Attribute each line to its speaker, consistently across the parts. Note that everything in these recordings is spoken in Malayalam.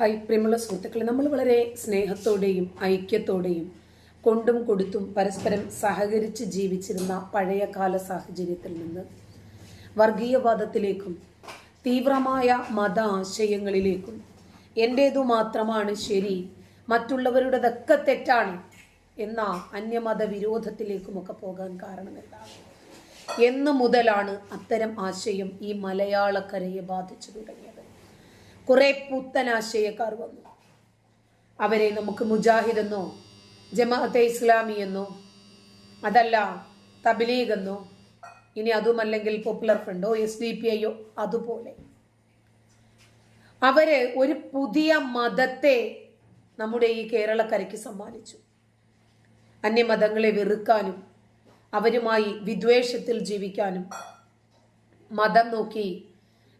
Speaker 1: ഹായ് പ്രിയമുള്ള സുഹൃത്തുക്കളെ നമ്മൾ വളരെ സ്നേഹത്തോടെയും ഐക്യത്തോടെയും കൊണ്ടും കൊടുത്തും പരസ്പരം സഹകരിച്ച് ജീവിച്ചിരുന്ന പഴയകാല സാഹചര്യത്തിൽ നിന്ന് വർഗീയവാദത്തിലേക്കും തീവ്രമായ മത ആശയങ്ങളിലേക്കും എന്റേതു മാത്രമാണ് ശരി മറ്റുള്ളവരുടേതൊക്കെ തെറ്റാണ് എന്ന അന്യമത വിരോധത്തിലേക്കുമൊക്കെ പോകാൻ കാരണം എന്താണ്? എന്ന് മുതലാണ് അത്തരം ആശയം ഈ മലയാളക്കരയെ ബാധിച്ചു തുടങ്ങിയത്. കുറെ പുത്തൻ ആശയക്കാർ വന്നു. അവരെ നമുക്ക് മുജാഹിദ് എന്നോ ജമാഅത്തെ ഇസ്ലാമി എന്നോ അതല്ല തബ്ലീഗ് എന്നോ ഇനി അതുമല്ലെങ്കിൽ പോപ്പുലർ ഫ്രണ്ടോ എസ് ഡി പി ഐയോ അതുപോലെ. അവർ ഒരു പുതിയ മതത്തെ നമ്മുടെ ഈ കേരളക്കരയ്ക്ക് സമ്മാനിച്ചു. അന്യമതങ്ങളെ വെറുക്കാനും അവരുമായി വിദ്വേഷത്തിൽ ജീവിക്കാനും മതം നോക്കി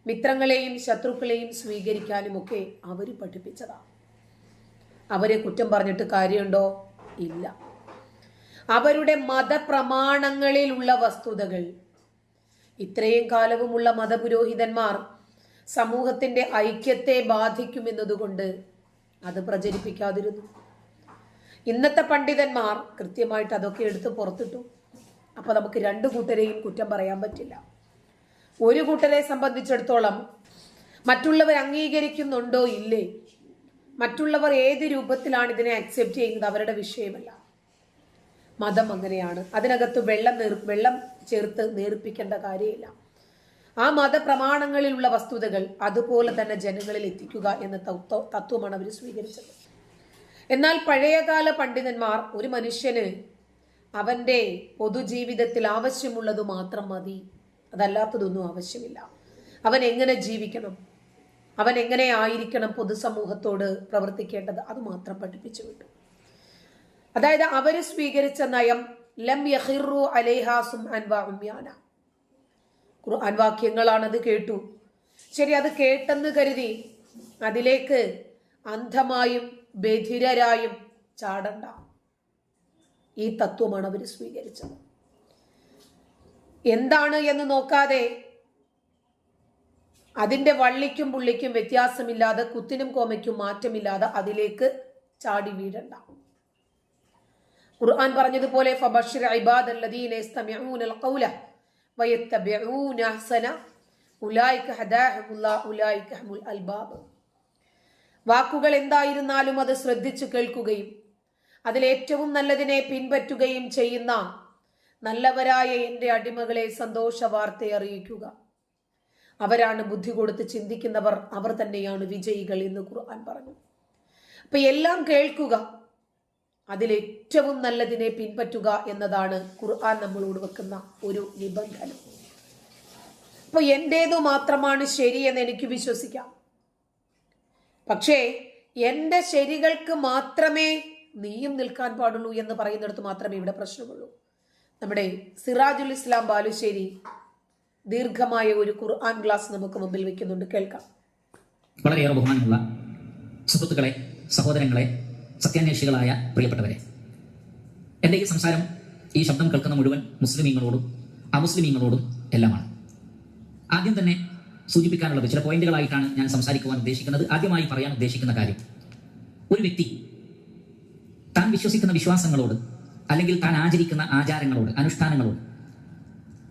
Speaker 1: മിത്രങ്ങളെയും ശത്രുക്കളെയും സ്വീകരിക്കാനുമൊക്കെ അവർ പഠിപ്പിച്ചതാണ് അവരെ കുറ്റം പറഞ്ഞിട്ട് കാര്യമുണ്ടോ? ഇല്ല. അവരുടെ മതപ്രമാണങ്ങളിലുള്ള വസ്തുതകൾ. ഇത്രയും കാലവുമുള്ള മതപുരോഹിതന്മാർ സമൂഹത്തിന്റെ ഐക്യത്തെ ബാധിക്കുമെന്നതുകൊണ്ട് അത് പ്രചരിപ്പിക്കാതിരുന്നു. ഇന്നത്തെ പണ്ഡിതന്മാർ കൃത്യമായിട്ട് അതൊക്കെ എടുത്ത് പുറത്തിട്ടു. അപ്പൊ നമുക്ക് രണ്ടു കൂട്ടരെയും കുറ്റം പറയാൻ പറ്റില്ല. ഒരു കൂട്ടരെ സംബന്ധിച്ചിടത്തോളം മറ്റുള്ളവർ അംഗീകരിക്കുന്നുണ്ടോ ഇല്ലേ? മറ്റുള്ളവർ ഏത് രൂപത്തിലാണ് ഇതിനെ അക്സെപ്റ്റ് ചെയ്യുന്നത്? അവരുടെ വിഷയമല്ല. മതം അങ്ങനെയാണ്. അതിനകത്ത് വെള്ളം നേർ വെള്ളം ചേർത്ത് നേർപ്പിക്കേണ്ട കാര്യമില്ല. ആ മതപ്രമാണങ്ങളിലുള്ള വസ്തുതകൾ അതുപോലെ തന്നെ ജനങ്ങളിൽ എത്തിക്കുക എന്ന തത്വ- തത്വമാണ് അവർ സ്വീകരിച്ചത്. എന്നാൽ പഴയകാല പണ്ഡിതന്മാർ ഒരു മനുഷ്യന് അവന്റെ പൊതുജീവിതത്തിൽ ആവശ്യമുള്ളത് മാത്രം മതി. അതല്ലാത്തതൊന്നും ആവശ്യമില്ല. അവൻ എങ്ങനെ ജീവിക്കണം? അവൻ എങ്ങനെ ആയിരിക്കണം പൊതുസമൂഹത്തോട് പ്രവർത്തിക്കേണ്ടത്? അത് മാത്രം പഠിപ്പിച്ചു വിട്ടു. അതായത് അവർ സ്വീകരിച്ച നയം ലം യഹിറു അലേഹാസും അൻവാമ്യാന ഖുർആൻ വാക്യങ്ങളാണത് കേട്ടു. ശരി അത് കേട്ടെന്ന് കരുതി അതിലേക്ക് അന്ധമായും ബധിരരായും ചാടണ്ട. ഈ തത്വമാണ് അവർ സ്വീകരിച്ചത്. എന്താണ് എന്ന് നോക്കാതെ അതിന്റെ വള്ളിക്കും പുള്ളിക്കും വ്യത്യാസമില്ലാതെ കുത്തിനും കോമയ്ക്കും മാറ്റമില്ലാതെ അതിലേക്ക് ചാടി വീഴണ്ട. ഖുർആൻ പറഞ്ഞതുപോലെ വാക്കുകൾ എന്തായിരുന്നാലും അത് ശ്രദ്ധിച്ചു കേൾക്കുകയും അതിലേറ്റവും നല്ലതിനെ പിൻപറ്റുകയും ചെയ്യുന്ന നല്ലവരായ എന്റെ അടിമകളെ സന്തോഷ വാർത്ത അറിയിക്കുക. അവരാണ് ബുദ്ധി കൊടുത്ത് ചിന്തിക്കുന്നവർ അവർ തന്നെയാണ് വിജയികൾ എന്ന് ഖുർആൻ പറഞ്ഞു. അപ്പൊ എല്ലാം കേൾക്കുക അതിലേറ്റവും നല്ലതിനെ പിൻപറ്റുക എന്നതാണ് ഖുർആൻ നമ്മളോട് വെക്കുന്ന ഒരു നിബന്ധന. അപ്പൊ എന്റേതു മാത്രമാണ് ശരിയെന്ന് എനിക്ക് വിശ്വസിക്കാം. പക്ഷേ എന്റെ ശരികൾക്ക് മാത്രമേ നീയും നിൽക്കാൻ പാടുള്ളൂ എന്ന് പറയുന്നിടത്ത് മാത്രമേ ഇവിടെ പ്രശ്നമുള്ളൂ. നമ്മുടെ സിറാജുൽ ഇസ്ലാം ബാലുശ്ശേരി ദീർഘമായ ഒരു ഖുർആൻ ക്ലാസ് നമുക്ക് മുമ്പിൽ വെക്കുന്നുണ്ട്. കേൾക്കാം.
Speaker 2: വളരെയേറെ ബഹുമാനമുള്ള സുഹൃത്തുക്കളെ സഹോദരങ്ങളെ സത്യാന്വേഷികളായ പ്രിയപ്പെട്ടവരെ. എന്റെ ഈ സംസാരം ഈ ശബ്ദം കേൾക്കുന്ന മുഴുവൻ മുസ്ലിമീങ്ങളോടും അമുസ്ലിമീങ്ങളോടും എല്ലാമാണ്. ആദ്യം തന്നെ സൂചിപ്പിക്കാനുള്ളത് ചില പോയിന്റുകളായിട്ടാണ് ഞാൻ സംസാരിക്കുവാൻ ഉദ്ദേശിക്കുന്നത്. ആദ്യമായി പറയാൻ ഉദ്ദേശിക്കുന്ന കാര്യം ഒരു വ്യക്തി താൻ വിശ്വസിക്കുന്ന വിശ്വാസങ്ങളോട് അല്ലെങ്കിൽ താൻ ആചരിക്കുന്ന ആചാരങ്ങളോട് അനുഷ്ഠാനങ്ങളോട്.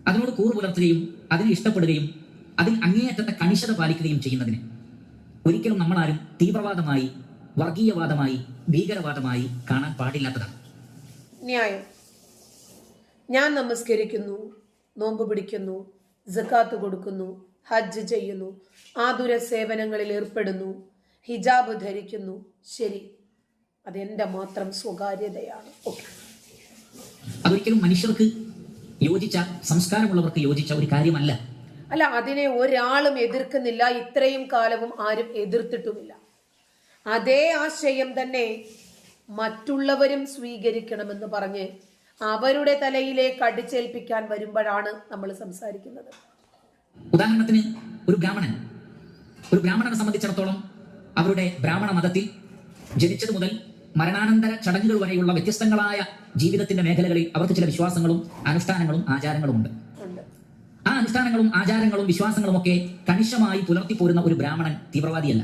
Speaker 2: അതിനോട് കൂറു പുലർത്തുകയും അതിനെ ഇഷ്ടപ്പെടുകയും അതിൽ അങ്ങേയറ്റത്തെ കണിശത പാലിക്കുകയും ചെയ്യുന്നതിന് ഒരിക്കലും നമ്മളാരും തീവ്രവാദമായി വർഗീയവാദമായി ഭീകരവാദമായി കാണാൻ പാടില്ലാത്തതാണ്.
Speaker 1: ന്യായം. ഞാൻ നമസ്കരിക്കുന്നു നോമ്പ് പിടിക്കുന്നു ജക്കാത്ത് കൊടുക്കുന്നു ഹജ്ജ് ചെയ്യുന്നു ആതുര സേവനങ്ങളിൽ ഏർപ്പെടുന്നു ഹിജാബ് ധരിക്കുന്നു. ശരി അതെന്റെ മാത്രം സ്വകാര്യതയാണ്. ഓക്കെ.
Speaker 2: അതൊരിക്കലും മനുഷ്യർക്ക് യോജിച്ച സംസ്കാരമുള്ളവർക്ക് യോജിച്ച ഒരു കാര്യമല്ല.
Speaker 1: അല്ല അതിനെ ഒരാളും എതിർക്കുന്നില്ല ഇത്രയും കാലവും ആരും എതിർത്തിട്ടുമില്ല. അതേ ആശയം തന്നെ മറ്റുള്ളവരും സ്വീകരിക്കണമെന്ന് പറഞ്ഞ് അവരുടെ തലയിലേക്ക് കടിച്ചേൽപ്പിക്കാൻ വരുമ്പോഴാണ് നമ്മൾ സംസാരിക്കുന്നത്.
Speaker 2: ഉദാഹരണത്തിന് ഒരു ബ്രാഹ്മണൻ. ഒരു ബ്രാഹ്മണനെ സംബന്ധിച്ചിടത്തോളം അവരുടെ ബ്രാഹ്മണ മതത്തിൽ ജനിച്ചത് മുതൽ മരണാനന്തര ചടങ്ങുകൾ വരെയുള്ള വ്യത്യസ്തങ്ങളായ ജീവിതത്തിന്റെ മേഖലകളിൽ അവർക്ക് ചില വിശ്വാസങ്ങളും അനുഷ്ഠാനങ്ങളും ആചാരങ്ങളും ഉണ്ട്. ആ അനുഷ്ഠാനങ്ങളും ആചാരങ്ങളും വിശ്വാസങ്ങളും ഒക്കെ കണിശമായി പുലർത്തി പോരുന്ന ഒരു ബ്രാഹ്മണൻ തീവ്രവാദിയല്ല.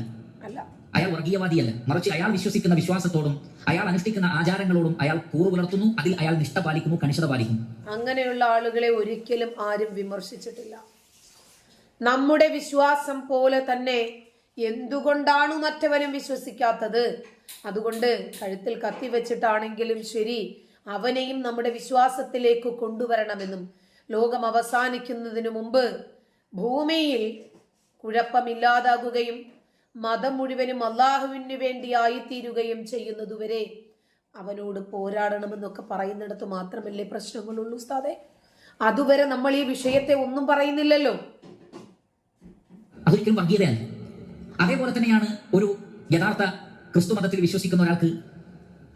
Speaker 2: അയാൾ വർഗീയവാദിയല്ല. മറിച്ച് അയാൾ വിശ്വസിക്കുന്ന വിശ്വാസത്തോടും അയാൾ അനുഷ്ഠിക്കുന്ന ആചാരങ്ങളോടും അയാൾ കൂറു പുലർത്തുന്നു. അതിൽ അയാൾ നിഷ്ഠ പാലിക്കുന്നു കണിശത പാലിക്കുന്നു.
Speaker 1: അങ്ങനെയുള്ള ആളുകളെ ഒരിക്കലും ആരും വിമർശിച്ചിട്ടില്ല. നമ്മുടെ വിശ്വാസം പോലെ തന്നെ എന്തുകൊണ്ടാണ് മറ്റവരും വിശ്വസിക്കാത്തത്? അതുകൊണ്ട് കഴുത്തിൽ കത്തി വെച്ചിട്ടാണെങ്കിലും ശരി അവനെയും നമ്മുടെ വിശ്വാസത്തിലേക്ക് കൊണ്ടുവരണമെന്നും ലോകം അവസാനിക്കുന്നതിനു മുമ്പ് ഭൂമിയിൽ കുഴപ്പമില്ലാതാകുകയും മതം മുഴുവനും അള്ളാഹുവിന് വേണ്ടിയായിത്തീരുകയും ചെയ്യുന്നതുവരെ അവനോട് പോരാടണമെന്നൊക്കെ പറയുന്നിടത്ത് മാത്രമല്ലേ പ്രശ്നങ്ങളുള്ളൂ ഉസ്താദെ? അതുവരെ നമ്മൾ ഈ വിഷയത്തെ ഒന്നും പറയുന്നില്ലല്ലോ.
Speaker 2: അതൊരിക്കലും വർഗീയതയല്ല. അതേപോലെ തന്നെയാണ് ഒരു യഥാർത്ഥ ക്രിസ്തു മതത്തിൽ വിശ്വസിക്കുന്ന ഒരാൾക്ക്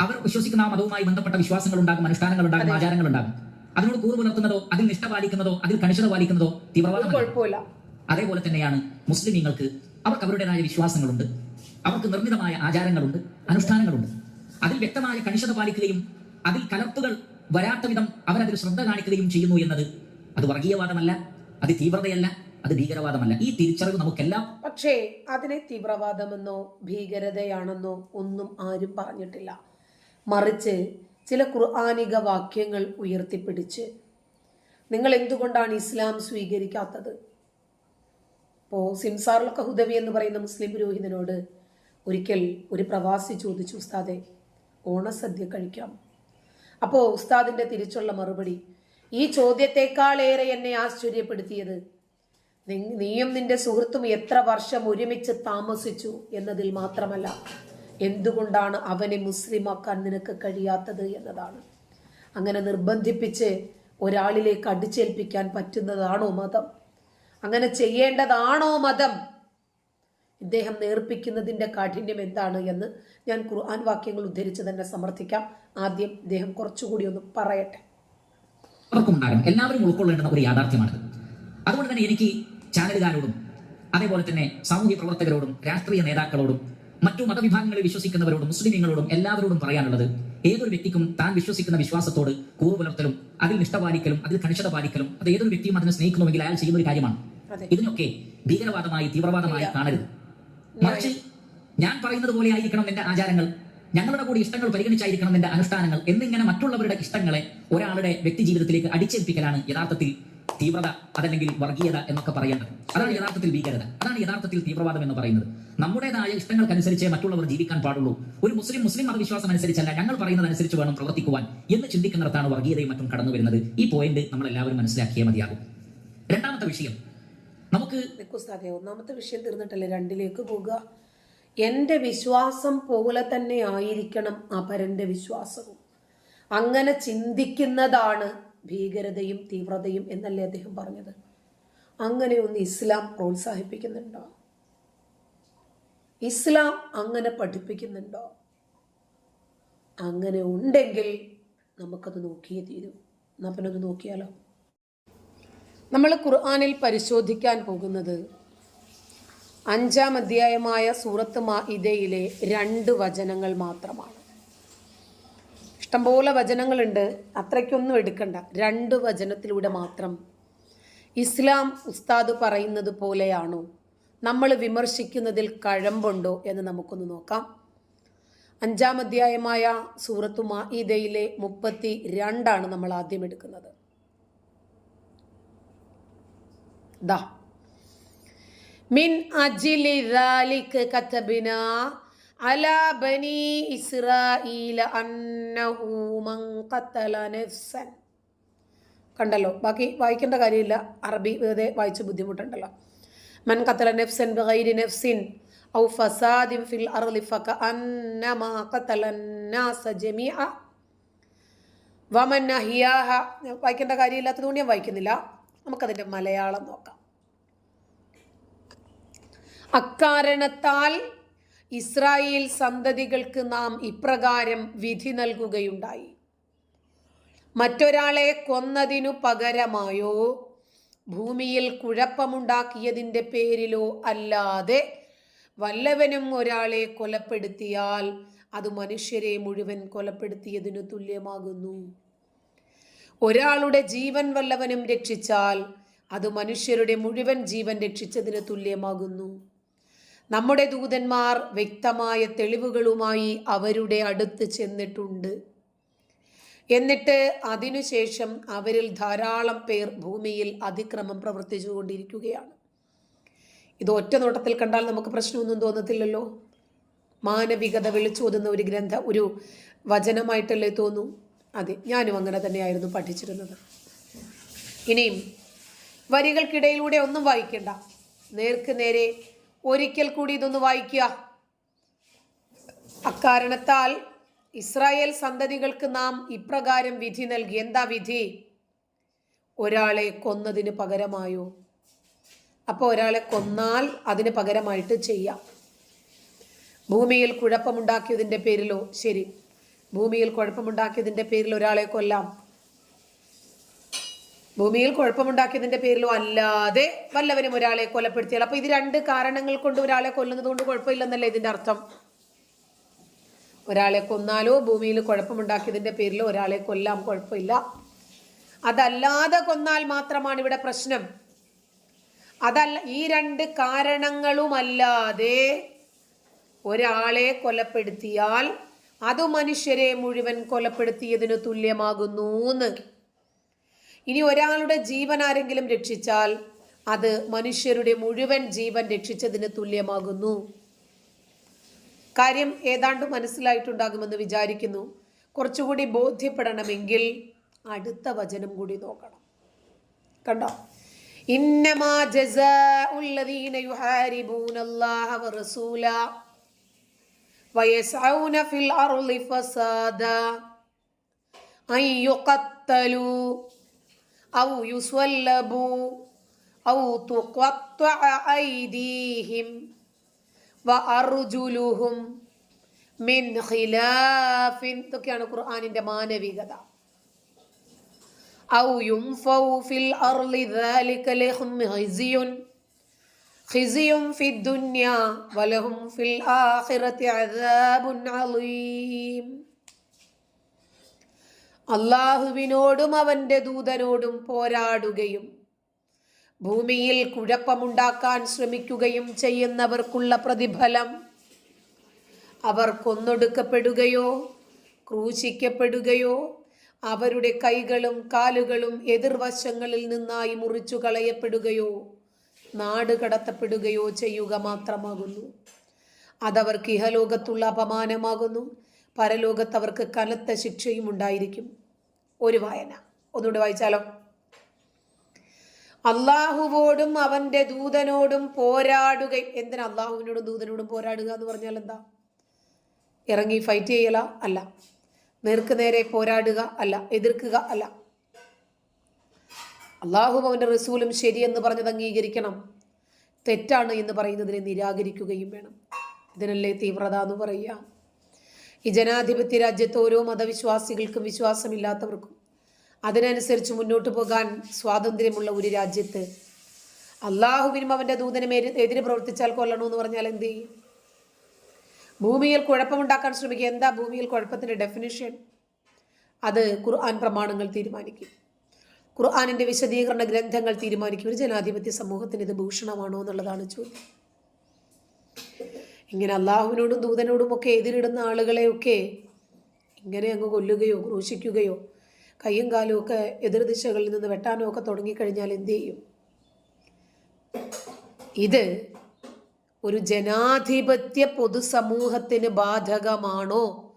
Speaker 2: അവർ വിശ്വസിക്കുന്ന ആ മതവുമായി ബന്ധപ്പെട്ട വിശ്വാസങ്ങൾ ഉണ്ടാകും അനുഷ്ഠാനങ്ങൾ ഉണ്ടാകും ആചാരങ്ങൾ ഉണ്ടാകും അതിനോട് കൂറ് പുലർത്തുന്നതോ അതിൽ നിഷ്ഠ പാലിക്കുന്നതോ അതിൽ കണിശത പാലിക്കുന്നതോ തീവ്രവാദമല്ല. അതേപോലെ തന്നെയാണ് മുസ്ലിമീങ്ങൾക്ക് അവർക്ക് അവരുടേതായ വിശ്വാസങ്ങളുണ്ട്. അവർക്ക് നിർമ്മിതമായ ആചാരങ്ങളുണ്ട് അനുഷ്ഠാനങ്ങളുണ്ട്. അതിൽ വ്യക്തമായ കണിശത പാലിക്കുകയും അതിൽ കലർപ്പുകൾ വരാത്ത വിധം അവരതിൽ ശ്രദ്ധ കാണിക്കുകയും ചെയ്യുന്നു എന്നത് അത് വർഗീയവാദമല്ല അത് തീവ്രതയല്ല അത് ഭീകരവാദമല്ല. ഈ തിരിച്ചറിവ് നമുക്കെല്ലാം
Speaker 1: പക്ഷേ അതിനെ തീവ്രവാദമെന്നോ ഭീകരതയാണെന്നോ ഒന്നും ആരും പറഞ്ഞിട്ടില്ല. മറിച്ച് ചില ഖുർആാനിക വാക്യങ്ങൾ ഉയർത്തിപ്പിടിച്ച്. നിങ്ങൾ എന്തുകൊണ്ടാണ് ഇസ്ലാം സ്വീകരിക്കാത്തത്? ഇപ്പോൾ സിംസാറുൽ ഹുദവി എന്ന് പറയുന്ന മുസ്ലിം പുരോഹിതനോട് ഒരിക്കൽ ഒരു പ്രവാസി ചോദിച്ചു ഉസ്താദെ ഓണസദ്യ കഴിക്കാം. അപ്പോൾ ഉസ്താദിന്റെ തിരിച്ചുള്ള മറുപടി ഈ ചോദ്യത്തെക്കാളേറെ എന്നെ ആശ്ചര്യപ്പെടുത്തിയത് നീയും നിന്റെ സുഹൃത്തും എത്ര വർഷം ഒരുമിച്ച് താമസിച്ചു എന്നതിൽ മാത്രമല്ല എന്തുകൊണ്ടാണ് അവനെ മുസ്ലിമാക്കാൻ നിനക്ക് കഴിയാത്തത് എന്നതാണ്. അങ്ങനെ നിർബന്ധിപ്പിച്ച് ഒരാളിലേക്ക് അടിച്ചേൽപ്പിക്കാൻ പറ്റുന്നതാണോ മതം? അങ്ങനെ ചെയ്യേണ്ടതാണോ മതം? ഇദ്ദേഹം നേർപ്പിക്കുന്നതിന്റെ കാഠിന്യം എന്താണ് എന്ന് ഞാൻ ഖുർആൻ വാക്യങ്ങൾ ഉദ്ധരിച്ച് തന്നെ സമർത്ഥിക്കാം. ആദ്യം ഇദ്ദേഹം കുറച്ചുകൂടി ഒന്ന് പറയട്ടെ.
Speaker 2: എല്ലാവരും ഉൾക്കൊള്ളേണ്ടുന്ന ഒരു യാഥാർത്ഥ്യമാണ് അതുകൊണ്ട് തന്നെ എനിക്ക് ചാനലുകാരോടും അതേപോലെ തന്നെ സാമൂഹ്യ പ്രവർത്തകരോടും രാഷ്ട്രീയ നേതാക്കളോടും മറ്റു മതവിഭാഗങ്ങളിൽ വിശ്വസിക്കുന്നവരോടും മുസ്ലിമീങ്ങളോടും എല്ലാവരോടും പറയാനുള്ളത് ഏതൊരു വ്യക്തിക്കും താൻ വിശ്വസിക്കുന്ന വിശ്വാസത്തോട് കൂറു പുലർത്തലും അതിൽ നിഷ്ഠ പാലിക്കലും അതിൽ കണിശത പാലിക്കലും അത് ഏതൊരു വ്യക്തിയും അതിനെ സ്നേഹിക്കണമെങ്കിൽ അയാൾ ചെയ്യുന്ന ഒരു കാര്യമാണ്. ഇതിനൊക്കെ ഭീകരവാദമായി തീവ്രവാദമായി കാണരുത്. മറിച്ച് ഞാൻ പറയുന്നത് പോലെ ആയിരിക്കണം എന്റെ ആചാരങ്ങൾ ഞങ്ങളുടെ കൂടി ഇഷ്ടങ്ങൾ പരിഗണിച്ചായിരിക്കണം എന്റെ അനുഷ്ഠാനങ്ങൾ എന്നിങ്ങനെ മറ്റുള്ളവരുടെ ഇഷ്ടങ്ങളെ ഒരാളുടെ വ്യക്തി ജീവിതത്തിലേക്ക് അടിച്ചേൽപ്പിക്കലാണ് യഥാർത്ഥത്തിൽ തീവ്രത അതല്ലെങ്കിൽ വർഗീയത എന്നൊക്കെ പറയുന്നത് അതാണ് യഥാർത്ഥത്തിൽ ഭീകരത. അതാണ് യഥാർത്ഥത്തിൽ തീവ്രവാദം എന്ന് പറയുന്നത്. നമ്മുടേതായ ഇഷ്ടങ്ങൾക്കനുസരിച്ചേ മറ്റുള്ളവർ ജീവിക്കാൻ പാടുള്ളൂ. ഒരു മുസ്ലിം മുസ്ലിം മതവിശ്വാസം അനുസരിച്ചല്ല ഞങ്ങൾ പറയുന്നത് അനുസരിച്ച് വേണം പ്രവർത്തിക്കുവാൻ എന്ന് ചിന്തിക്കുന്നിടത്താണ് വർഗീയതയും മറ്റും കടന്നു വരുന്നത്. ഈ പോയിന്റ് നമ്മൾ എല്ലാവരും മനസ്സിലാക്കിയേ മതിയാകും. രണ്ടാമത്തെ വിഷയം. നമുക്ക്
Speaker 1: ഒന്നാമത്തെ വിഷയം തീർന്നിട്ടല്ലേ? രണ്ടിലേക്ക് പോകുക എന്റെ വിശ്വാസം പോലെ തന്നെ ആയിരിക്കണം അപരന്റെ വിശ്വാസവും. അങ്ങനെ ചിന്തിക്കുന്നതാണ് ഭീകരതയും തീവ്രതയും എന്നല്ലേ അദ്ദേഹം പറഞ്ഞത്? അങ്ങനെ ഒന്ന് ഇസ്ലാം പ്രോത്സാഹിപ്പിക്കുന്നുണ്ടോ? ഇസ്ലാം അങ്ങനെ പഠിപ്പിക്കുന്നുണ്ടോ? അങ്ങനെ ഉണ്ടെങ്കിൽ നമുക്കത് നോക്കിയേ തീരൂ. എന്നാ പിന്നെ അത് നോക്കിയാലോ? നമ്മൾ ഖുർആാനിൽ പരിശോധിക്കാൻ പോകുന്നത് അഞ്ചാം അധ്യായമായ സൂറത്ത് മാ ഇതയിലെ രണ്ട് വചനങ്ങൾ മാത്രമാണ്. ഇഷ്ടംപോലെ വചനങ്ങളുണ്ട്. അത്രയ്ക്കൊന്നും എടുക്കണ്ട. രണ്ട് വചനത്തിലൂടെ മാത്രം. ഇസ്ലാം ഉസ്താദ് പറയുന്നത് പോലെയാണോ? നമ്മൾ വിമർശിക്കുന്നതിൽ കഴമ്പുണ്ടോ എന്ന് നമുക്കൊന്ന് നോക്കാം. അഞ്ചാം അധ്യായമായ സൂറത്തു മാഇദയിലെ മുപ്പത്തി രണ്ടാണ് നമ്മൾ ആദ്യം എടുക്കുന്നത്. ദാ. മിൻ അജിലി കത്തബിന അല ബനി ഇസ്രായീല അന്നഹു മൻ ഖത്തല കണ്ടല്ലോ? ബാക്കി വായിക്കേണ്ട കാര്യമില്ല. അറബി വെറുതെ വായിച്ച് ബുദ്ധിമുട്ടുണ്ടല്ലോ. മൻ ഖത്തല നഫ്സൻ ബഗൈരി നഫ്സിൻ ഔ ഫസാദിൻ ഫിൽ അർളി ഫക അന്നമാ ഖത്തല നാസ ജമീഅ. വമൻ അഹിയാഹ. വായിക്കേണ്ട കാര്യമില്ലാത്തതുകൊണ്ട് ഞാൻ വായിക്കുന്നില്ല. നമുക്കതിന്റെ മലയാളം നോക്കാം. അക്കാരണത്താൽ ഇസ്രായേൽ സന്തതികൾക്ക് നാം ഇപ്രകാരം വിധി നൽകുകയുണ്ടായി. മറ്റൊരാളെ കൊന്നതിനു പകരമായോ? ഭൂമിയിൽ കുഴപ്പമുണ്ടാക്കിയതിന്റെ പേരിലോ അല്ലാതെ വല്ലവനും ഒരാളെ കൊലപ്പെടുത്തിയാൽ അത് മനുഷ്യരെ മുഴുവൻ കൊലപ്പെടുത്തിയതിനു തുല്യമാകുന്നു. ഒരാളുടെ ജീവൻ വല്ലവനും രക്ഷിച്ചാൽ അത് മനുഷ്യരുടെ മുഴുവൻ ജീവൻ രക്ഷിച്ചതിന് തുല്യമാകുന്നു. നമ്മുടെ ദൂതന്മാർ വ്യക്തമായ തെളിവുകളുമായി അവരുടെ അടുത്ത് ചെന്നിട്ടുണ്ട്. എന്നിട്ട് അതിനുശേഷം അവരിൽ ധാരാളം പേർ ഭൂമിയിൽ അതിക്രമം പ്രവർത്തിച്ചുകൊണ്ടിരിക്കുകയാണ്. ഇത് ഒറ്റ നോട്ടത്തിൽ കണ്ടാൽ നമുക്ക് പ്രശ്നമൊന്നും തോന്നത്തില്ലല്ലോ. മാനവികത വിളിച്ചോതുന്ന ഒരു ഗ്രന്ഥ ഒരു വചനമായിട്ടല്ലേ തോന്നൂ? അതെ ഞാനും അങ്ങനെ തന്നെയായിരുന്നു പഠിച്ചിരുന്നത്. ഇനിയും വരികൾക്കിടയിലൂടെ ഒന്നും വായിക്കേണ്ട. നേർക്ക് നേരെ ഒരിക്കൽ കൂടി ഇതൊന്ന് വായിക്കുക. അക്കാരണത്താൽ ഇസ്രായേൽ സന്തതികൾക്ക് നാം ഇപ്രകാരം വിധി നൽകി. എന്താ വിധി? ഒരാളെ കൊന്നതിന് പകരമായോ? അപ്പോൾ ഒരാളെ കൊന്നാൽ അതിന് പകരമായിട്ട് ചെയ്യാം. ഭൂമിയിൽ കുഴപ്പമുണ്ടാക്കിയതിന്റെ പേരിലോ? ശരി. ഭൂമിയിൽ കുഴപ്പമുണ്ടാക്കിയതിന്റെ പേരിൽ ഒരാളെ കൊല്ലാം. ഭൂമിയിൽ കുഴപ്പമുണ്ടാക്കിയതിന്റെ പേരിലോ അല്ലാതെ വല്ലവനും ഒരാളെ കൊലപ്പെടുത്തിയാൽ. അപ്പൊ ഇത് രണ്ട് കാരണങ്ങൾ കൊണ്ട് ഒരാളെ കൊല്ലുന്നത് കൊണ്ട് കുഴപ്പമില്ലെന്നല്ലേ ഇതിന്റെ അർത്ഥം? ഒരാളെ കൊന്നാലോ ഭൂമിയിൽ കുഴപ്പമുണ്ടാക്കിയതിന്റെ പേരിലോ ഒരാളെ കൊല്ലാം കുഴപ്പമില്ല. അതല്ലാതെ കൊന്നാൽ മാത്രമാണ് ഇവിടെ പ്രശ്നം. അതല്ല ഈ രണ്ട് കാരണങ്ങളുമല്ലാതെ ഒരാളെ കൊലപ്പെടുത്തിയാൽ അത് മനുഷ്യരെ മുഴുവൻ കൊലപ്പെടുത്തിയതിന് തുല്യമാകുന്നു എന്ന് ഇനി ഒരാളുടെ ജീവൻ ആരെങ്കിലും രക്ഷിച്ചാൽ അത് മനുഷ്യരുടെ മുഴുവൻ ജീവൻ രക്ഷിച്ചതിന് തുല്യമാകുന്നു. കാര്യം ഏതാണ്ട് മനസ്സിലായിട്ടുണ്ടാകുമെന്ന് വിചാരിക്കുന്നു. കുറച്ചുകൂടി ബോധ്യപ്പെടണമെങ്കിൽ അടുത്ത വചനം കൂടി നോക്കണം. കണ്ടോ? ഇന്നമാ യുഹാരിബൂനല്ലാഹ വറസൂല. ഔ യുസ്വല്ലബു ഔ തുഖത്തഅ ഐദീഹിം വഅർജുലുഹും മിൻ ഖിലാഫിൻ ഇതൊക്കെയാണ് ഖുർആനിന്റെ മാനവികത ഔ യുംഫൗ ഫിൽ അർളി ذلك ലഹും ഖിസിയുൻ ഖിസിയും ഫി ദുനിയ വലഹും ഫിൽ ആഖിറതി അദാബുൻ അലീം അള്ളാഹുവിനോടും അവന്റെ ദൂതനോടും പോരാടുകയും ഭൂമിയിൽ കുഴപ്പമുണ്ടാക്കാൻ ശ്രമിക്കുകയും ചെയ്യുന്നവർക്കുള്ള പ്രതിഫലം അവർ കൊന്നൊടുക്കപ്പെടുകയോ ക്രൂശിക്കപ്പെടുകയോ അവരുടെ കൈകളും കാലുകളും എതിർവശങ്ങളിൽ നിന്നായി മുറിച്ചു കളയപ്പെടുകയോ നാട് കടത്തപ്പെടുകയോ ചെയ്യുക മാത്രമാകുന്നു. അതവർക്ക് ഇഹലോകത്തുള്ള അപമാനമാകുന്നു. പരലോകത്ത് അവർക്ക് കനത്ത ശിക്ഷയും ഉണ്ടായിരിക്കും. ഒരു വായന. ഒന്നുകൂടി വായിച്ചാലോ? അള്ളാഹുവോടും അവന്റെ ദൂതനോടും പോരാടുക എന്തിനാ അള്ളാഹുവിനോടും ദൂതനോടും പോരാടുക എന്ന് പറഞ്ഞാൽ എന്താ? ഇറങ്ങി ഫൈറ്റ് ചെയ്യല? അല്ല. നേർക്ക് നേരെ പോരാടുക? അല്ല. എതിർക്കുക? അല്ല. അള്ളാഹുവും അവന്റെ റസൂലും ശരിയെന്ന് പറഞ്ഞത് അംഗീകരിക്കണം. തെറ്റാണ് എന്ന് പറയുന്നതിനെ നിരാകരിക്കുകയും വേണം. ഇതിനല്ലേ തീവ്രത എന്ന് പറയുക. ഈ ജനാധിപത്യ രാജ്യത്ത് ഓരോ മതവിശ്വാസികൾക്കും വിശ്വാസമില്ലാത്തവർക്കും അതിനനുസരിച്ച് മുന്നോട്ട് പോകാൻ സ്വാതന്ത്ര്യമുള്ള ഒരു രാജ്യത്ത് അള്ളാഹുവിനും അവന്റെ ദൂതനും എതി- എതിര് പ്രവർത്തിച്ചാൽ കൊല്ലണമെന്ന് പറഞ്ഞാൽ എന്ത് ചെയ്യും? ഭൂമിയിൽ കുഴപ്പമുണ്ടാക്കാൻ ശ്രമിക്കുക. എന്താ ഭൂമിയിൽ കുഴപ്പത്തിന്റെ ഡെഫിനിഷൻ അത് ഖുർആൻ പ്രമാണങ്ങൾ തീരുമാനിക്കും. ഖുർആാനിന്റെ വിശദീകരണ ഗ്രന്ഥങ്ങൾ തീരുമാനിക്കും. ഒരു ജനാധിപത്യ സമൂഹത്തിന് ഇത് ഭൂഷണമാണോ എന്നുള്ളതാണ് ചോദ്യം. ഇങ്ങനെ അള്ളാഹുവിനോടും ദൂതനോടും ഒക്കെ എതിരിടുന്ന ആളുകളെയൊക്കെ ഇങ്ങനെ അങ്ങ് കൊല്ലുകയോ ക്രൂശിക്കുകയോ കയ്യും കാലും ഒക്കെ എതിർദിശകളിൽ നിന്ന് വെട്ടാനോ ഒക്കെ തുടങ്ങിക്കഴിഞ്ഞാൽ എന്ത് ചെയ്യും? ഇത് ഒരു ജനാധിപത്യ പൊതുസമൂഹത്തിന് ബാധകമാണോ?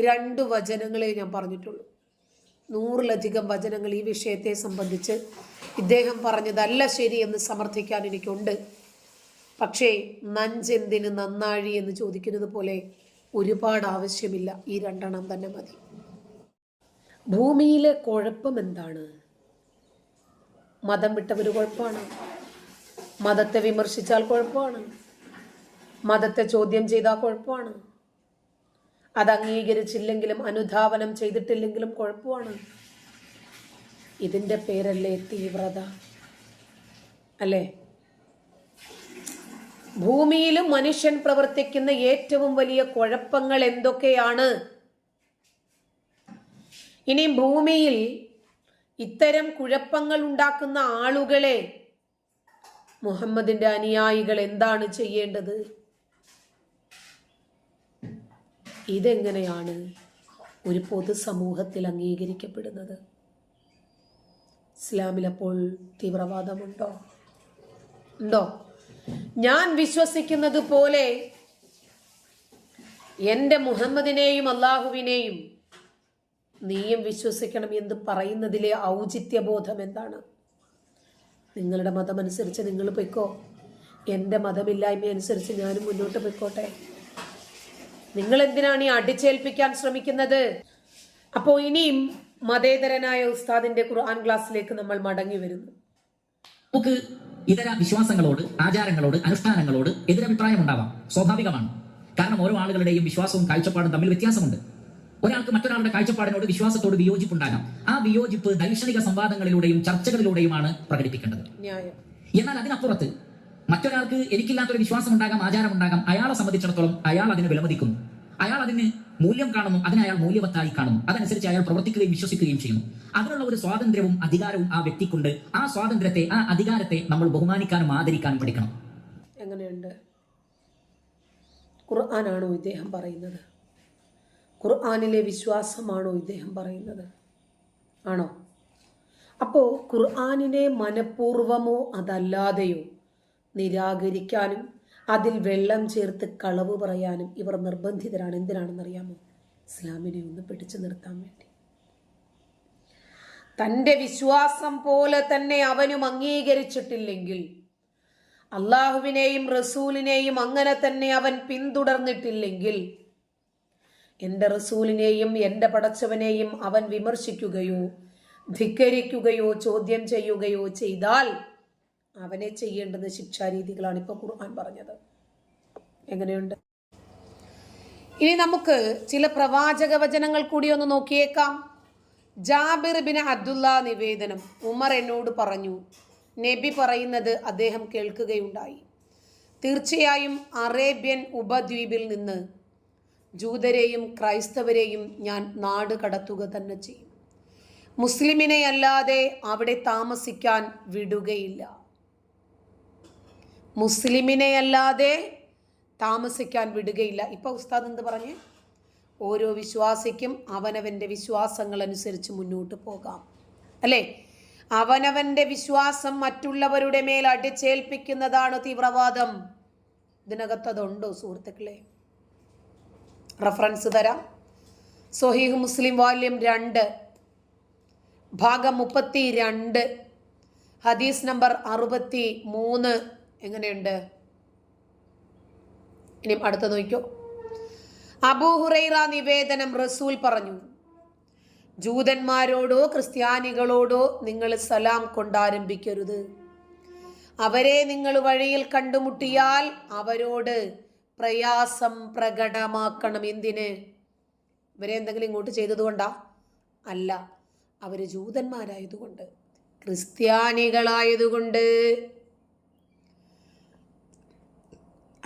Speaker 1: രണ്ട് വചനങ്ങളെ ഞാൻ പറഞ്ഞിട്ടുള്ളൂ. നൂറിലധികം വചനങ്ങൾ ഈ വിഷയത്തെ സംബന്ധിച്ച് ഇദ്ദേഹം പറഞ്ഞതല്ല ശരി എന്ന് സമർത്ഥിക്കാൻ എനിക്കുണ്ട്. പക്ഷേ നഞ്ചെന്തിന് നന്നാഴി എന്ന് ചോദിക്കുന്നത് പോലെ ഒരുപാട് ആവശ്യമില്ല. ഈ രണ്ടെണ്ണം തന്നെ മതി. ഭൂമിയിലെ കുഴപ്പം എന്താണ്? മതം വിട്ടവർ കുഴപ്പമാണ്. മതത്തെ വിമർശിച്ചാൽ കുഴപ്പമാണ്. മതത്തെ ചോദ്യം ചെയ്താൽ കുഴപ്പമാണ്. അത് അംഗീകരിച്ചില്ലെങ്കിലും അനുധാവനം ചെയ്തിട്ടില്ലെങ്കിലും കുഴപ്പമാണ്. ഇതിന്റെ പേരല്ലേ തീവ്രത? അല്ലേ? ഭൂമിയിലും മനുഷ്യൻ പ്രവർത്തിക്കുന്ന ഏറ്റവും വലിയ കുഴപ്പങ്ങൾ എന്തൊക്കെയാണ്? ഇനി ഭൂമിയിൽ ഇത്തരം കുഴപ്പങ്ങൾ ഉണ്ടാക്കുന്ന ആളുകളെ മുഹമ്മദിന്റെ അനുയായികൾ എന്താണ് ചെയ്യേണ്ടത്? ഇതെങ്ങനെയാണ് ഒരു പൊതുസമൂഹത്തിൽ അംഗീകരിക്കപ്പെടുന്നത്? ഇസ്ലാമിൽ അപ്പോൾ തീവ്രവാദമുണ്ടോ? ഉണ്ടോ? ഞാൻ വിശ്വസിക്കുന്നത് പോലെ എന്റെ മുഹമ്മദിനെയും അള്ളാഹുവിനെയും നീയും വിശ്വസിക്കണം എന്ന് പറയുന്നതിലെ ഔചിത്യബോധം എന്താണ്? നിങ്ങളുടെ മതമനുസരിച്ച് നിങ്ങൾ പൊയ്ക്കോ. എന്റെ മതമില്ലായ്മ അനുസരിച്ച് ഞാനും മുന്നോട്ട് പൊയ്ക്കോട്ടെ. നിങ്ങൾ എന്തിനാണ് ഈ അടിച്ചേൽപ്പിക്കാൻ ശ്രമിക്കുന്നത്? അപ്പോൾ ഇനിയും മതേതരനായ ഉസ്താദിന്റെ ഖുർആൻ ക്ലാസ്സിലേക്ക് നമ്മൾ മടങ്ങി വരുന്നു.
Speaker 2: നമുക്ക് ഇതര വിശ്വാസങ്ങളോട് ആചാരങ്ങളോട് അനുഷ്ഠാനങ്ങളോട് എതിരഭിപ്രായം ഉണ്ടാവാം സ്വാഭാവികമാണ്. കാരണം ഓരോ ആളുകളുടെയും വിശ്വാസവും കാഴ്ചപ്പാടും തമ്മിൽ വ്യത്യാസമുണ്ട്. ഒരാൾക്ക് മറ്റൊരാളുടെ കാഴ്ചപ്പാടിനോട് വിശ്വാസത്തോട് വിയോജിപ്പുണ്ടാകാം. ആ വിയോജിപ്പ് ദൈക്ഷണിക സംവാദങ്ങളിലൂടെയും ചർച്ചകളിലൂടെയുമാണ് പ്രകടിപ്പിക്കേണ്ടത്. എന്നാൽ അതിനപ്പുറത്ത് മറ്റൊരാൾക്ക് എനിക്കില്ലാത്തൊരു വിശ്വാസം ഉണ്ടാകാം ആചാരം ഉണ്ടാകാം അയാളെ സംബന്ധിച്ചിടത്തോളം അയാൾ അതിന് വിലമതിക്കുന്നു. അയാൾ അതിന് മൂല്യം കാണുന്നു അതിനെ അയാൾ മൂല്യവത്തായി കാണുന്നു. അതനുസരിച്ച് അയാൾ പ്രവർത്തിക്കുകയും വിശ്വസിക്കുകയും ചെയ്യുന്നു. അതിനുള്ള ഒരു സ്വാതന്ത്ര്യവും അധികാരവും ആ വ്യക്തിക്കുണ്ട്. ആ സ്വാതന്ത്ര്യത്തെ ആ അധികാരത്തെ നമ്മൾ ബഹുമാനിക്കാനും ആദരിക്കാനും പഠിക്കണം.
Speaker 1: എങ്ങനെയുണ്ട്? ഖുർആനാണോ ഇദ്ദേഹം പറയുന്നത്? ഖുർആാനിലെ വിശ്വാസമാണോ ഇദ്ദേഹം പറയുന്നത്? ആണോ? അപ്പോൾ ഖുർആാനിനെ മനഃപൂർവമോ അതല്ലാതെയോ നിരാകരിക്കാനും അതിൽ വെള്ളം ചേർത്ത് കളവ് പറയാനും ഇവർ നിർബന്ധിതരാണ്. എന്തിനാണെന്നറിയാമോ? ഇസ്ലാമിനെ ഒന്ന് പിടിച്ചു നിർത്താൻ വേണ്ടി. തന്റെ വിശ്വാസം പോലെ തന്നെ അവനും അംഗീകരിച്ചിട്ടില്ലെങ്കിൽ അള്ളാഹുവിനെയും റസൂലിനെയും അങ്ങനെ തന്നെ അവൻ പിന്തുടർന്നിട്ടില്ലെങ്കിൽ എന്റെ റസൂലിനെയും എന്റെ പടച്ചവനെയും അവൻ വിമർശിക്കുകയോ ധിക്കരിക്കുകയോ ചോദ്യം ചെയ്യുകയോ ചെയ്താൽ അവനെ ചെയ്യേണ്ടത് ശിക്ഷാരീതികളാണ് ഇപ്പോൾ ഖുർആൻ പറഞ്ഞത്. എങ്ങനെയുണ്ട്? ഇനി നമുക്ക് ചില പ്രവാചക വചനങ്ങൾ കൂടി ഒന്ന് നോക്കിയേക്കാം. ജാബിർ ബിൻ അബ്ദുല്ല നിവേദനം. ഉമർ എന്നോട് പറഞ്ഞു നബി പറയുന്നത് അദ്ദേഹം കേൾക്കുകയുണ്ടായി. തീർച്ചയായും അറേബ്യൻ ഉപദ്വീപിൽ നിന്ന് ജൂതരെയും ക്രൈസ്തവരെയും ഞാൻ നാട് കടത്തുക തന്നെ ചെയ്യും. മുസ്ലിമിനെ അല്ലാതെ അവിടെ താമസിക്കാൻ വിടുകയില്ല. മുസ്ലിമിനെ അല്ലാതെ താമസിക്കാൻ വിടുകയില്ല. ഇപ്പോൾ ഉസ്താദ് എന്ത് പറഞ്ഞ്? ഓരോ വിശ്വാസിക്കും അവനവന്റെ വിശ്വാസങ്ങൾ അനുസരിച്ച് മുന്നോട്ട് പോകാം. അല്ലേ? അവനവന്റെ വിശ്വാസം മറ്റുള്ളവരുടെ മേൽ അടിച്ചേൽപ്പിക്കുന്നതാണ് തീവ്രവാദം. ഇതിനകത്ത് അതുണ്ടോ സുഹൃത്തുക്കളെ? റഫറൻസ് തരാം. സൊഹീഹ് മുസ്ലിം വാല്യം രണ്ട് ഭാഗം മുപ്പത്തി രണ്ട് ഹദീസ് നമ്പർ അറുപത്തി മൂന്ന്. എങ്ങനെയുണ്ട്? ഇനി അടുത്ത നോക്കിയോ അബൂഹുറൈറ നിവേദനം റസൂൽ പറഞ്ഞു. ജൂതന്മാരോടോ ക്രിസ്ത്യാനികളോടോ നിങ്ങൾ സലാം കൊണ്ടാരംഭിക്കരുത്. അവരെ നിങ്ങൾ വഴിയിൽ കണ്ടുമുട്ടിയാൽ അവരോട് പ്രയാസം പ്രകടമാക്കണം എന്തിന്? ഇവരെ എന്തെങ്കിലും ഇങ്ങോട്ട് ചെയ്തതുകൊണ്ടാ അല്ല അവർ ജൂതന്മാരായതുകൊണ്ട് ക്രിസ്ത്യാനികളായതുകൊണ്ട്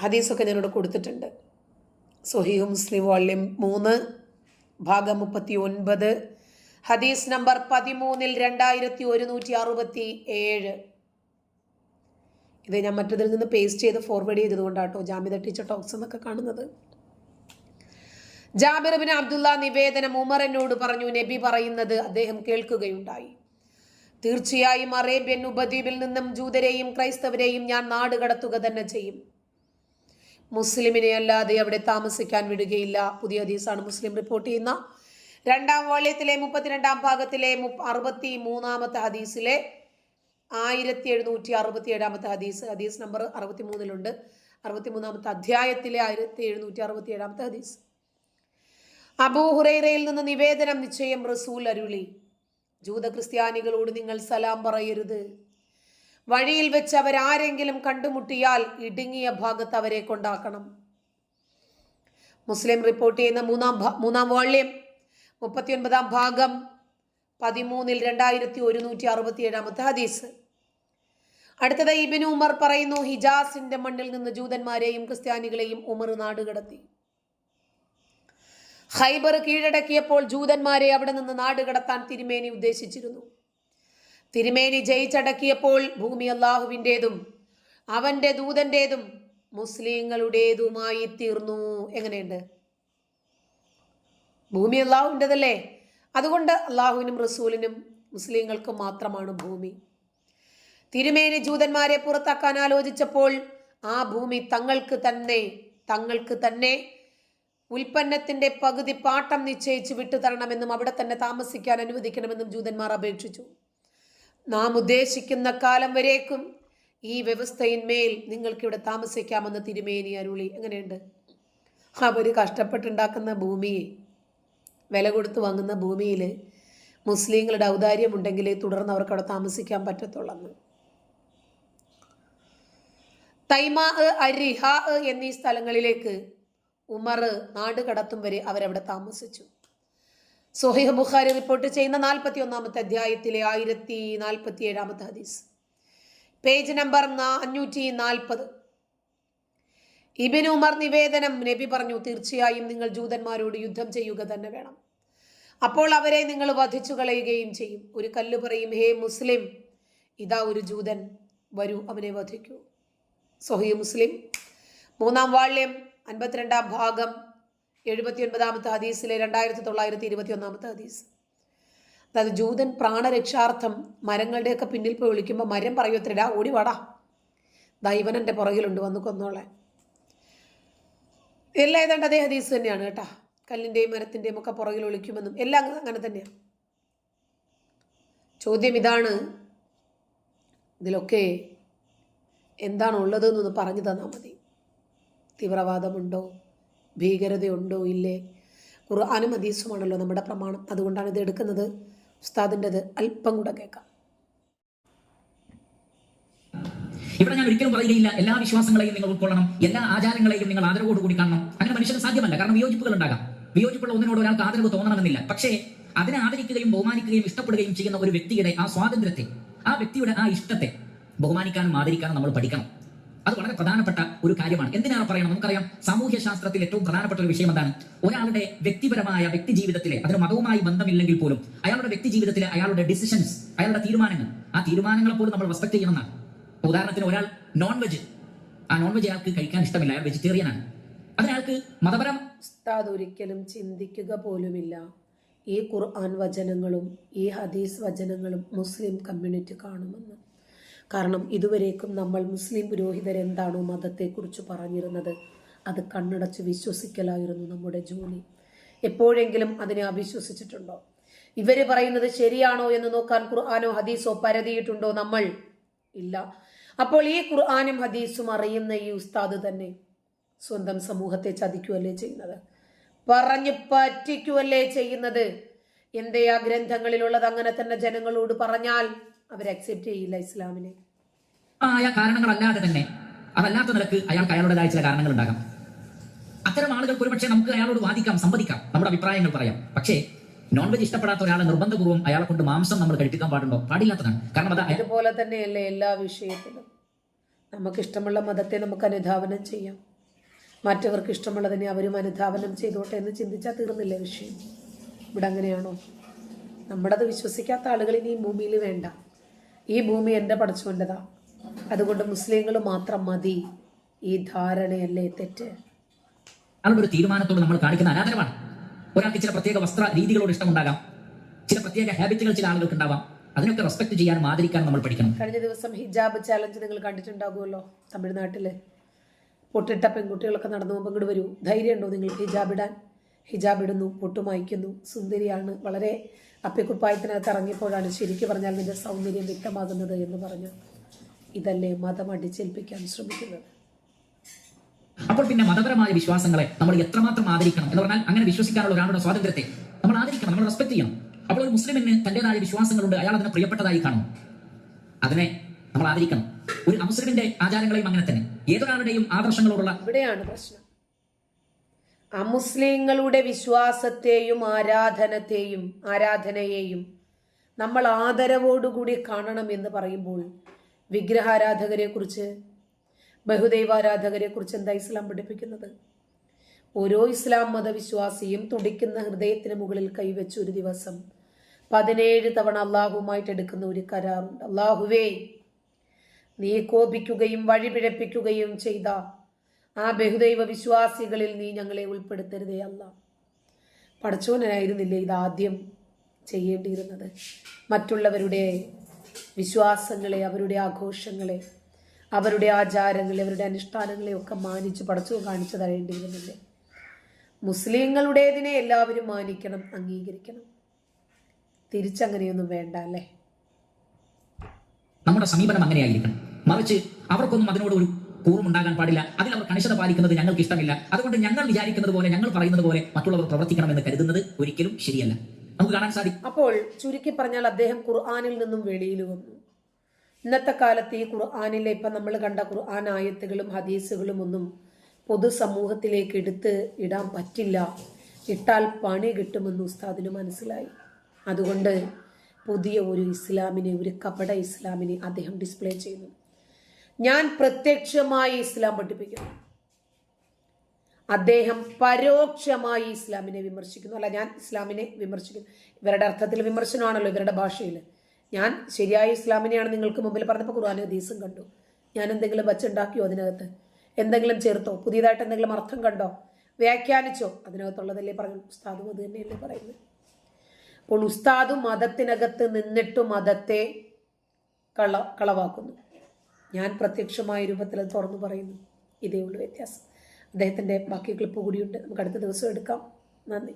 Speaker 1: ഹദീസൊക്കെ ഞാനിവിടെ കൊടുത്തിട്ടുണ്ട്. സൊഹീഹ് മുസ്ലിം വോള്യം മൂന്ന് ഭാഗം മുപ്പത്തി ഒൻപത് ഹദീസ് നമ്പർ പതിമൂന്നിൽ രണ്ടായിരത്തി ഒരുന്നൂറ്റി അറുപത്തി ഏഴ് ഇത് ഞാൻ മറ്റതിൽ നിന്ന് പേസ്റ്റ് ചെയ്ത് ഫോർവേഡ് ചെയ്തതുകൊണ്ടാട്ടോ ജാമിദ ടീച്ചർ ടോക്സ് എന്നൊക്കെ കാണുന്നത്. ജാബിർ ബിൻ അബ്ദുള്ള നിവേദനം ഉമറിനോട് പറഞ്ഞു നബി പറയുന്നത് അദ്ദേഹം കേൾക്കുകയുണ്ടായി. തീർച്ചയായും അറേബ്യൻ ഉപദ്വീപിൽ നിന്നും ജൂതരെയും ക്രൈസ്തവരെയും ഞാൻ നാട് കടത്തുക തന്നെ ചെയ്യും. മുസ്ലിമിനെ അല്ലാതെ അവിടെ താമസിക്കാൻ വിടുകയില്ല. പുതിയ ഹദീസാണ് മുസ്ലിം റിപ്പോർട്ട് ചെയ്യുന്ന രണ്ടാം വാള്യത്തിലെ മുപ്പത്തിരണ്ടാം ഭാഗത്തിലെ അറുപത്തി മൂന്നാമത്തെ ഹദീസിലെ ആയിരത്തി എഴുന്നൂറ്റി അറുപത്തി ഏഴാമത്തെ ഹദീസ്. ഹദീസ് നമ്പർ അറുപത്തി മൂന്നിലുണ്ട് അറുപത്തി മൂന്നാമത്തെ അധ്യായത്തിലെ ആയിരത്തി എഴുന്നൂറ്റി അറുപത്തി ഏഴാമത്തെ ഹദീസ്. അബൂ ഹുറൈറയിൽ നിന്ന് നിവേദനം നിശ്ചയം റസൂൽ അരുളി. ജൂത ക്രിസ്ത്യാനികളോട് നിങ്ങൾ സലാം പറയരുത്. വഴിയിൽ വെച്ച് അവരാരെങ്കിലും കണ്ടുമുട്ടിയാൽ ഇടുങ്ങിയ ഭാഗത്ത് അവരെ കൊണ്ടാക്കണം. മുസ്ലിം റിപ്പോർട്ട് ചെയ്യുന്ന മൂന്നാം മൂന്നാം വോള്യം മുപ്പത്തിയൊൻപതാം ഭാഗം പതിമൂന്നിൽ രണ്ടായിരത്തി ഒരുന്നൂറ്റി അറുപത്തി ഏഴാമത്തെ ഹദീസ്. അടുത്തത് ഇബിൻ ഉമർ പറയുന്നു ഹിജാസിന്റെ മണ്ണിൽ നിന്ന് ജൂതന്മാരെയും ക്രിസ്ത്യാനികളെയും ഉമർ നാടുകടത്തി. ഖൈബർ കീഴടക്കിയപ്പോൾ ജൂതന്മാരെ അവിടെ നിന്ന് നാടുകടത്താൻ തിരുമേനി ഉദ്ദേശിച്ചിരുന്നു. തിരുമേനി ജയിച്ചടക്കിയപ്പോൾ ഭൂമി അള്ളാഹുവിന്റെതും അവന്റെ ദൂതന്റെതും മുസ്ലിങ്ങളുടേതുമായി തീർന്നു. എങ്ങനെയുണ്ട്? ഭൂമി അള്ളാഹുവിന്റെതല്ലേ അതുകൊണ്ട് അള്ളാഹുവിനും റസൂലിനും മുസ്ലിങ്ങൾക്ക് മാത്രമാണ് ഭൂമി. തിരുമേനി ജൂതന്മാരെ പുറത്താക്കാൻ ആലോചിച്ചപ്പോൾ ആ ഭൂമി തങ്ങൾക്ക് തന്നെ തങ്ങൾക്ക് തന്നെ ഉൽപ്പന്നത്തിന്റെ പകുതി പാട്ടം നിശ്ചയിച്ച് വിട്ടുതരണമെന്നും അവിടെ തന്നെ താമസിക്കാൻ അനുവദിക്കണമെന്നും ജൂതന്മാർ അപേക്ഷിച്ചു. നാം ഉദ്ദേശിക്കുന്ന കാലം വരേക്കും. ഈ വ്യവസ്ഥയിന്മേൽ നിങ്ങൾക്കിവിടെ താമസിക്കാമെന്ന് തിരുമേനി അരുളി. എങ്ങനെയുണ്ട്? അവർ കഷ്ടപ്പെട്ടുണ്ടാക്കുന്ന ഭൂമിയെ വില കൊടുത്ത് വാങ്ങുന്ന ഭൂമിയിൽ മുസ്ലിങ്ങളുടെ ഔദാര്യമുണ്ടെങ്കിൽ തുടർന്ന് അവർക്ക് അവിടെ താമസിക്കാൻ പറ്റത്തുള്ളെന്ന്. തൈമാ അരിഹ എന്നീ സ്ഥലങ്ങളിലേക്ക് ഉമർ നാട് കടത്തും വരെ അവരവിടെ താമസിച്ചു. സൊഹൈഹ് ബുഖാരി റിപ്പോർട്ട് ചെയ്യുന്ന നാൽപ്പത്തി ഒന്നാമത്തെ അധ്യായത്തിലെ ആയിരത്തി നാൽപ്പത്തി ഏഴാമത്തെ ഹദീസ്. പേജ് നമ്പർ അഞ്ഞൂറ്റി നാൽപ്പത് ഇബിൻ ഉമർ നിവേദനം നബി പറഞ്ഞു തീർച്ചയായും നിങ്ങൾ ജൂതന്മാരോട് യുദ്ധം ചെയ്യുക തന്നെ വേണം. അപ്പോൾ അവരെ നിങ്ങൾ വധിച്ചു കളയുകയും ചെയ്യും. ഒരു കല്ല് പറയും ഹേ മുസ്ലിം ഇതാ ഒരു ജൂതൻ വരൂ അവനെ വധിക്കൂ. സൊഹീ മുസ്ലിം. മൂന്നാം വാള്യം അൻപത്തിരണ്ടാം ഭാഗം എഴുപത്തി ഒൻപതാമത്തെ ഹദീസിലെ രണ്ടായിരത്തി തൊള്ളായിരത്തി ഇരുപത്തി ഒന്നാമത്തെ ഹദീസ്. അതായത് ജൂതൻ പ്രാണരക്ഷാർത്ഥം മരങ്ങളുടെയൊക്കെ പിന്നിൽ പോയി വിളിക്കുമ്പോൾ മരം പറയത്തിടാ ഓടിവാടാ. ദൈവൻ പുറകിലുണ്ട് വന്ന് കൊന്നോളെ എല്ലാം ഏതാണ്ട് അതേ ഹദീസ് തന്നെയാണ് കേട്ടാ. കല്ലിന്റെയും മരത്തിന്റെയും ഒക്കെ പുറകിൽ ഒളിക്കുമെന്നും എല്ലാം അങ്ങനെ തന്നെയാണ് ചോദ്യം ഇതാണ് ഇതിലൊക്കെ എന്താണ് ഉള്ളത് എന്നൊന്ന് പറഞ്ഞു തന്നാൽ മതി. തീവ്രവാദമുണ്ടോ? ഭീകരതയുണ്ടോ? ഇല്ലേ? ഖുർആാനും ഹദീസുമാണല്ലോ നമ്മുടെ പ്രമാണം. അതുകൊണ്ടാണ് ഇത് എടുക്കുന്നത്. ഉസ്താദിന്റെത് അല്പം കൂടെ കേൾക്കാം.
Speaker 2: ഇവിടെ ഞാൻ ഒരിക്കലും പറയുകയില്ല. എല്ലാ വിശ്വാസങ്ങളെയും നിങ്ങൾ ഉൾക്കൊള്ളണം. എല്ലാ ആചാരങ്ങളെയും നിങ്ങൾ ആദരവോടുകൂടി കാണണം. അങ്ങനെ മനുഷ്യന് സാധ്യമല്ല. കാരണം വിയോജിപ്പുകൾ ഉണ്ടാകാം. വിയോജിപ്പുള്ള ഒന്നിനോട് ഒരാൾക്ക് ആദരവ് തോന്നണമെന്നില്ല. പക്ഷേ അതിനെ ആദരിക്കുകയും ബഹുമാനിക്കുകയും ഇഷ്ടപ്പെടുകയും ചെയ്യുന്ന ഒരു വ്യക്തിയുടെ ആ സ്വാതന്ത്ര്യത്തെ ആ വ്യക്തിയുടെ ആ ഇഷ്ടത്തെ ബഹുമാനിക്കാനും ആദരിക്കാനും നമ്മൾ പഠിക്കണം. അത് വളരെ പ്രധാനപ്പെട്ട ഒരു കാര്യമാണ്. എന്തിനാണ് പറയുന്നത് നമുക്കറിയാം സാമൂഹ്യ ശാസ്ത്രത്തിൽ ഏറ്റവും പ്രധാനപ്പെട്ട ഒരു വിഷയം എന്താണ്? ഒരാളുടെ വ്യക്തിപരമായ വ്യക്തി ജീവിതത്തിലെ അതിന് മതവുമായി ബന്ധമില്ലെങ്കിൽ പോലും അയാളുടെ വ്യക്തി ജീവിതത്തിലെ അയാളുടെ ഡിസിഷൻസ് അയാളുടെ തീരുമാനങ്ങൾ ആ തീരുമാനങ്ങളെ പോലും നമ്മൾ റെസ്പെക്ട് ചെയ്യണമെന്നാണ്. ഉദാഹരണത്തിന് ഒരാൾ നോൺ വെജ് ആ നോൺ വെജ് അയാൾക്ക് കഴിക്കാൻ ഇഷ്ടമില്ല. അയാൾ വെജിറ്റേറിയൻ ആണ്. അതിനയാൾക്ക് മതപരം
Speaker 1: ഒരിക്കലും ചിന്തിക്കുക പോലുമില്ല. ഈ ഖുർആൻ വചനങ്ങളും ഈ ഹദീസ് വചനങ്ങളും മുസ്ലിം കമ്മ്യൂണിറ്റി കാണുമെന്ന്. കാരണം ഇതുവരേക്കും നമ്മൾ മുസ്ലിം പുരോഹിതർ എന്താണോ മതത്തെക്കുറിച്ച് പറഞ്ഞിരുന്നത്? അത് കണ്ണടച്ച് വിശ്വസിക്കലായിരുന്നു നമ്മുടെ ജോലി. എപ്പോഴെങ്കിലും അതിനെ അവിശ്വസിച്ചിട്ടുണ്ടോ? ഇവർ പറയുന്നത് ശരിയാണോ എന്ന് നോക്കാൻ ഖുർആാനോ ഹദീസോ പരതിയിട്ടുണ്ടോ നമ്മൾ? ഇല്ല. അപ്പോൾ ഈ ഖുർആാനും ഹദീസും അറിയുന്ന ഈ ഉസ്താദ് തന്നെ സ്വന്തം സമൂഹത്തെ ചതിക്കുകയല്ലേ ചെയ്യുന്നത്? പറഞ്ഞു പറ്റിക്കുകയല്ലേ ചെയ്യുന്നത്? എന്തേ ആ ഗ്രന്ഥങ്ങളിലുള്ളത്? അങ്ങനെ തന്നെ ജനങ്ങളോട് പറഞ്ഞാൽ അവർ അക്സെപ്റ്റ് ചെയ്യില്ല ഇസ്ലാമിനെ.
Speaker 2: ആയ കാരണങ്ങളല്ലാതെ തന്നെ. അതല്ലാത്ത നിലയ്ക്ക് അയാൾക്ക് അയാളുടേതായ ചില കാരണങ്ങൾ ഉണ്ടാകാം അത്തരം ആളുകൾക്ക് ഒരുപക്ഷെ നമുക്ക് അയാളോട് വാദിക്കാം സംവദിക്കാം നമ്മുടെ അഭിപ്രായങ്ങൾ പറയാം. പക്ഷേ നോൺ വെജ് ഇഷ്ടപ്പെടാത്ത ഒരാളെ നിർബന്ധപൂർവം അയാളെ കൊണ്ട് മാംസം നമ്മൾ കഴിപ്പിക്കാൻ പാടുണ്ടോ? പാടില്ലാത്തതാണ്. കാരണം അത്
Speaker 1: അതുപോലെ തന്നെയല്ലേ എല്ലാ വിഷയത്തിലും. നമുക്ക് ഇഷ്ടമുള്ള മതത്തെ നമുക്ക് അനുധാവനം ചെയ്യാം. മറ്റവർക്ക് ഇഷ്ടമുള്ളതിനെ അവരും അനുധാവനം ചെയ്തോട്ടെ എന്ന് ചിന്തിച്ചാൽ തീർന്നില്ലേ വിഷയം? ഇവിടെ അങ്ങനെയാണോ? നമ്മളത് വിശ്വസിക്കാത്ത ആളുകൾ ഇനി ഭൂമിയിൽ വേണ്ട. ഈ ഭൂമി എന്റെ പടച്ചുകൊണ്ടതാ അതുകൊണ്ട് മുസ്ലിങ്ങൾ മാത്രം മതി. ഈ ധാരണയല്ലേ തെറ്റ്?
Speaker 2: ഒരു തീരുമാനത്തോട് നമ്മൾ കാണിക്കുന്ന ആരാധനമാണ്. ഒരാൾക്ക് ചില പ്രത്യേക വസ്ത്ര രീതികളോട് ഇഷ്ടമുണ്ടാകാം. ചില പ്രത്യേക ഹാബിറ്റുകൾ ചില ആളുകൾക്ക് ഉണ്ടാവാം. അതിനൊക്കെ റെസ്പെക്ട് ചെയ്യാനും ആദരിക്കാനും നമ്മൾ പഠിക്കണം.
Speaker 1: കഴിഞ്ഞ ദിവസം ഹിജാബ് ചാലഞ്ച് നിങ്ങൾ കണ്ടിട്ടുണ്ടാകുമല്ലോ തമിഴ്നാട്ടിൽ പൊട്ടിട്ട പെൺകുട്ടികളൊക്കെ നടന്നു പോകുമ്പോൾ ഇങ്ങോട്ട് വരൂ. ധൈര്യമുണ്ടോ നിങ്ങൾക്ക് ഹിജാബ് ഇടാൻ? ഹിജാബ് ഇടുന്നു പൊട്ടുമായിക്കുന്നു സുന്ദരിയാണ് വളരെ അപ്പിക്കുപ്പായത്തിനകത്ത് ഇറങ്ങിയപ്പോഴാണ് ശരിക്കും പറഞ്ഞാൽ നിന്റെ സൗന്ദര്യം വ്യക്തമാകുന്നത് എന്ന് പറഞ്ഞു. ഇതല്ലേ മതം അടിച്ചേൽപ്പിക്കാൻ ശ്രമിക്കുന്നത്?
Speaker 2: അപ്പോൾ പിന്നെ മതപരമായ വിശ്വാസങ്ങളെ നമ്മൾ എത്രമാത്രം ആദരിക്കണം എന്ന് പറഞ്ഞാൽ അങ്ങനെ വിശ്വസിക്കാനുള്ള ഒരാളുടെ സ്വാതന്ത്ര്യത്തെ നമ്മൾ ആദരിക്കണം നമ്മൾ റെസ്പെക്ട് ചെയ്യണം. അപ്പോൾ ഒരു മുസ്ലിമിന് തന്റേതായ വിശ്വാസങ്ങളുണ്ട് അയാൾ അതിനെ പ്രിയപ്പെട്ടതായി കാണും. അതിനെ നമ്മൾ ആദരിക്കണം. ഒരു അമുസ്ലിമിന്റെ ആചാരങ്ങളെയും അങ്ങനെ തന്നെ. ഏതൊരാളുടെയും ആദർശങ്ങളോടുള്ള
Speaker 1: ഇവിടെയാണ് പ്രശ്നം. അമുസ്ലിങ്ങളുടെ വിശ്വാസത്തെയും ആരാധനത്തെയും ആരാധനയെയും നമ്മൾ ആദരവോടുകൂടി കാണണം എന്ന് പറയുമ്പോൾ വിഗ്രഹാരാധകരെ കുറിച്ച് ബഹുദൈവാരാധകരെ കുറിച്ച് എന്താ ഇസ്ലാം പഠിപ്പിക്കുന്നത്? ഓരോ ഇസ്ലാം മതവിശ്വാസിയും തുടിക്കുന്ന ഹൃദയത്തിന് മുകളിൽ കൈവച്ച് ഒരു ദിവസം പതിനേഴ് തവണ അള്ളാഹുമായിട്ട് എടുക്കുന്ന ഒരു കരാറുണ്ട് അള്ളാഹുവേ നീ കോപിക്കുകയും വഴിപിഴപ്പിക്കുകയും ചെയ്ത ആ ബഹുദൈവ വിശ്വാസികളിൽ നീ ഞങ്ങളെ ഉൾപ്പെടുത്തരുതേ അല്ല. പഠിച്ചവനായിരുന്നില്ലേ ഇതാദ്യം ചെയ്യേണ്ടിയിരുന്നത്? മറ്റുള്ളവരുടെ വിശ്വാസങ്ങളെ അവരുടെ ആഘോഷങ്ങളെ അവരുടെ ആചാരങ്ങളെ അവരുടെ അനുഷ്ഠാനങ്ങളെ ഒക്കെ മാനിച്ച് പഠിച്ചു കാണിച്ചു തരേണ്ടിയിരുന്നില്ലേ? മുസ്ലിങ്ങളുടേതിനെ എല്ലാവരും മാനിക്കണം അംഗീകരിക്കണം. തിരിച്ചങ്ങനെയൊന്നും വേണ്ട അല്ലേ?
Speaker 2: നമ്മുടെ സമീപനം അങ്ങനെയായിരിക്കണം. മറിച്ച് അവർക്കൊന്നും അതിനോട് ഒരു കൂറുമുണ്ടാകാൻ പാടില്ല. അതിൽ അവർ കണിശത പാലിക്കുന്നത് ഞങ്ങൾക്ക് ഇഷ്ടമില്ല. അതുകൊണ്ട് ഞങ്ങൾ വിചാരിക്കുന്നത് പോലെ ഞങ്ങൾ പറയുന്നത് പോലെ മറ്റുള്ളവർ പ്രവർത്തിക്കണമെന്ന് കരുതുന്നത് ഒരിക്കലും ശരിയല്ല. നമുക്ക് കാണാൻ സാധിക്കും
Speaker 1: അപ്പോൾ ചുരുക്കി പറഞ്ഞാൽ അദ്ദേഹം ഖുർആാനിൽ നിന്നും വെളിയിൽ വന്നു. ഇന്നത്തെ കാലത്ത് ഈ ഖുർആാനിലെ ഇപ്പം നമ്മൾ കണ്ട ഖുർആൻ ആയത്തുകളും ഹദീസുകളും ഒന്നും പൊതുസമൂഹത്തിലേക്ക് എടുത്ത് ഇടാൻ പറ്റില്ല. ഇട്ടാൽ പണി കിട്ടുമെന്ന് ഉസ്താദിന് മനസ്സിലായി. അതുകൊണ്ട് പുതിയ ഒരു ഇസ്ലാമിനെ ഒരു കപട ഇസ്ലാമിനെ അദ്ദേഹം ഡിസ്പ്ലേ ചെയ്യുന്നു ഞാൻ പ്രത്യക്ഷമായി ഇസ്ലാം പഠിപ്പിക്കുന്നു. അദ്ദേഹം പരോക്ഷമായി ഇസ്ലാമിനെ വിമർശിക്കുന്നു. അല്ല ഞാൻ ഇസ്ലാമിനെ വിമർശിക്കുന്നു. ഇവരുടെ അർത്ഥത്തിൽ വിമർശനമാണല്ലോ ഇവരുടെ ഭാഷയിൽ. ഞാൻ ശരിയായ ഇസ്ലാമിനെയാണ് നിങ്ങൾക്ക് മുമ്പിൽ പറഞ്ഞപ്പോൾ ഖുർആൻ ഹദീസും കണ്ടു. ഞാൻ എന്തെങ്കിലും വച്ചുണ്ടാക്കിയോ അതിനകത്ത്? എന്തെങ്കിലും ചേർത്തോ? പുതിയതായിട്ട് എന്തെങ്കിലും അർത്ഥം കണ്ടോ? വ്യാഖ്യാനിച്ചോ? അതിനകത്തുള്ളതല്ലേ പറഞ്ഞു ഉസ്താദും അത് തന്നെയല്ലേ പറയുന്നത്. അപ്പോൾ ഉസ്താദും മതത്തിനകത്ത് നിന്നിട്ട് മതത്തെ കള കളവാക്കുന്നു. ഞാൻ പ്രത്യക്ഷമായ രൂപത്തിൽ തുറന്നു പറയുന്നു. ഇതേ ഉള്ളൂ വ്യത്യാസം. അദ്ദേഹത്തിന്റെ ബാക്കി ക്ലിപ്പ് കൂടിയുണ്ട് നമുക്ക് അടുത്ത ദിവസം എടുക്കാം. നന്ദി.